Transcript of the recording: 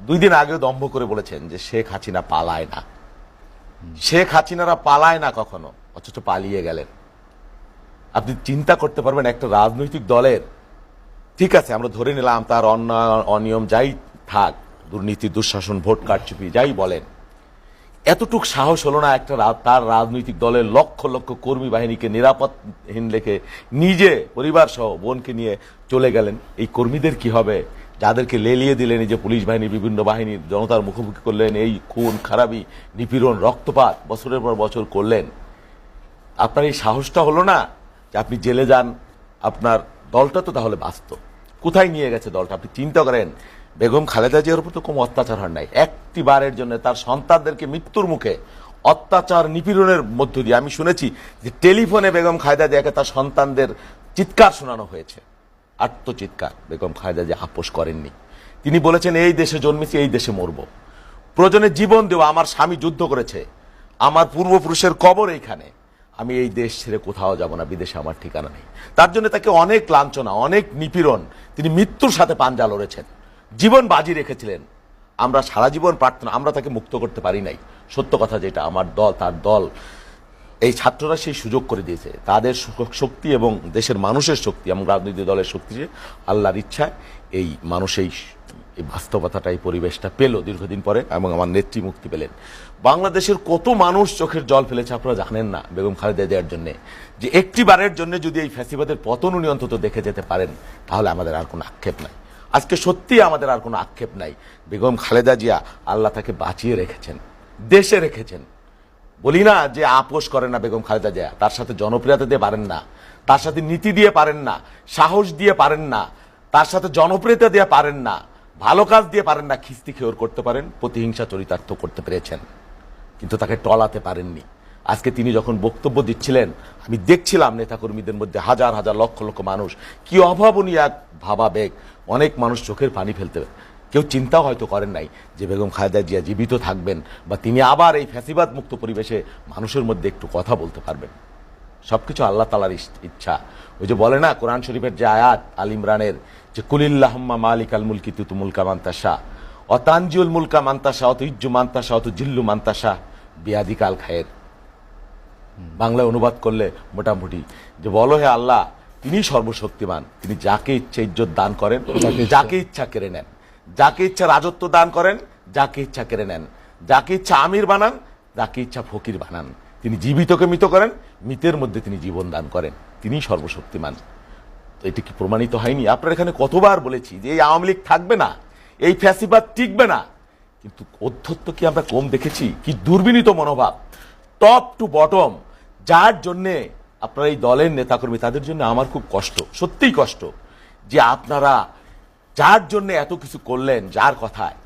দুই দিন আগেও দম্ভ করে বলেছেন যে শেখ হাসিনা পালায় না। শেখ হাসিনারা পালায় না কখনো, অথচ পালিয়ে গেলেন। আপনি চিন্তা করতে পারবেন, একটা রাজনৈতিক দলের, ঠিক আছে, আমরা ধরে নিলাম তার অন্যায়, অনিয়ম যাই থাক, দুর্নীতি, দুঃশাসন, ভোট কারচুপি, যাই বলেন, এতটুক সাহস হলো না একটা তার রাজনৈতিক দলের লক্ষ লক্ষ কর্মী বাহিনীকে নিরাপদহীন রেখে নিজে পরিবার সহ বোনকে নিয়ে চলে গেলেন। এই কর্মীদের কি হবে? যাদেরকে লেলিয়ে দিলেন এই যে পুলিশ বাহিনী বিভিন্ন বাহিনীর জনতার মুখোমুখি করলেন, এই খুন, খারাপি, নিপীড়ন, রক্তপাত বছরের পর বছর করলেন। আপনার এই সাহসটা হলো না যে আপনি জেলে যান, আপনার দলটা তো তাহলে বাঁচত। কোথায় নিয়ে গেছে দলটা? আপনি চিন্তা করেন, বেগম খালেদা জিয়ার উপর তো কোনো অত্যাচার হয় নাই। একটি বারের জন্য তার সন্তানদেরকে মৃত্যুর মুখে অত্যাচার, নিপীড়নের মধ্য দিয়ে আমি শুনেছি যে টেলিফোনে বেগম খালেদা জিয়াকে তার সন্তানদের চিৎকার শোনানো হয়েছে। আত্মচিৎকার বেগম খালেদা যে আপোষ করেননি। তিনি বলেছেন, এই দেশে জন্মেছি, এই দেশে মরব। প্রয়োজনে জীবন দেওয়া, আমার স্বামী যুদ্ধ করেছে। আমার পূর্বপুরুষের কবর এইখানে। আমি এই দেশ ছেড়ে কোথাও যাব না, বিদেশে আমার ঠিকানা নেই। তার জন্য তাকে অনেক লাঞ্ছনা, অনেক নিপীড়ন, তিনি মৃত্যুর সাথে পাঞ্জা লড়েছেন। জীবন বাজি রেখেছিলেন। আমরা সারা জীবন প্রার্থনা, আমরা তাকে মুক্ত করতে পারি নাই। সত্য কথা যেটা, আমার দল তার দল। এই ছাত্ররা সেই সুযোগ করে দিয়েছে। তাদের শক্তি এবং দেশের মানুষের শক্তি এবং রাজনৈতিক দলের শক্তি যে আল্লাহর ইচ্ছায় এই মানুষ এই এই বাস্তবতাটা, এই পরিবেশটা পেল দীর্ঘদিন পরে এবং আমার নেত্রী মুক্তি পেলেন। বাংলাদেশের কত মানুষ চোখের জল ফেলেছে আপনারা জানেন না বেগম খালেদা দেওয়ার জন্য। যে একটি বারের জন্য যদি এই ফ্যাসিবাদের পতন উনি অন্তত দেখে যেতে পারেন, তাহলে আমাদের আর কোনো আক্ষেপ নাই। আজকে সত্যি আমাদের আর কোনো আক্ষেপ নাই। বেগম খালেদা জিয়া আল্লাহ তাকে বাঁচিয়ে রেখেছেন, দেশে রেখেছেন। বলি না যে আপোষ করে না বেগম খালেদা জিয়া। তার সাথে জনপ্রিয়তা দিয়ে পারেন না। তার সাথে নীতি দিয়ে পারেন না। সাহস দিয়ে পারেন না। তার সাথে জনপ্রিয়তা দিয়ে পারেন না। ভালো কাজ দিয়ে পারেন না। খিস্তি খেয়র করতে পারেন, প্রতিহিংসা চরিতার্থ করতে পেরেছেন। কিন্তু তাকে টলাতে পারেননি। আজকে তিনি যখন বক্তব্য দিচ্ছিলেন, আমি দেখছিলাম নেতাকর্মীদের মধ্যে হাজার হাজার লক্ষ লক্ষ মানুষ কি অভাবনীয় এক ভাবাবেগ। অনেক মানুষ চোখের পানি ফেলতে কেউ চিন্তাও হয়তো করেন নাই যে বেগম খালেদা জিয়া জীবিত থাকবেন বা তিনি আবার এই ফ্যাসিবাদ মুক্ত পরিবেশে মানুষের মধ্যে একটু কথা বলতে পারবেন। সব কিছু আল্লাহ তালার ইচ্ছা। ওই যে বলে না কোরআন শরীফের যে আয়াত আল ইমরানের যে কুলিল্লাহম্মা মালিক আল মুলকি তুতু মুলকা মান্তাসা অতানজিউল মুলকা মান্তাসা অত ইজ্জু মান্তাসা অত জিল্লু মান্তাসা বিয়াদিক আল খায়ের। বাংলায় অনুবাদ করলে মোটামুটি যে বলো হে আল্লাহ তিনি সর্বশক্তিমান তিনি যাকে ইচ্ছে ইজ্জত দান করেন যাকে ইচ্ছা কেড়ে নেন। যাকে ইচ্ছা রাজত্ব দান করেন, যাকে ইচ্ছা কেড়ে নেন। যাকে ইচ্ছা আমির বানান, যাকে ইচ্ছা ফকির বানান। তিনি জীবিতকে মৃত করেন, মৃতের মধ্যে তিনি জীবন দান করেন। তিনি সর্বশক্তিমান। এটি কি প্রমাণিত হয়নি? আপনার এখানে কতবার বলেছি যে এই আওয়ামী লীগ থাকবে না, এই ফ্যাসিবাদ টিকবে না। কিন্তু অধ্যত্ত কি আমরা কম দেখেছি? কি দুর্বিনীত মনোভাব। টপ টু বটম যার জন্যে আপনার এই দলের নেতাকর্মী, তাদের জন্য আমার খুব কষ্ট, সত্যিই কষ্ট। যে আপনারা যার জন্য এত কিছু করলেন যার কথায়।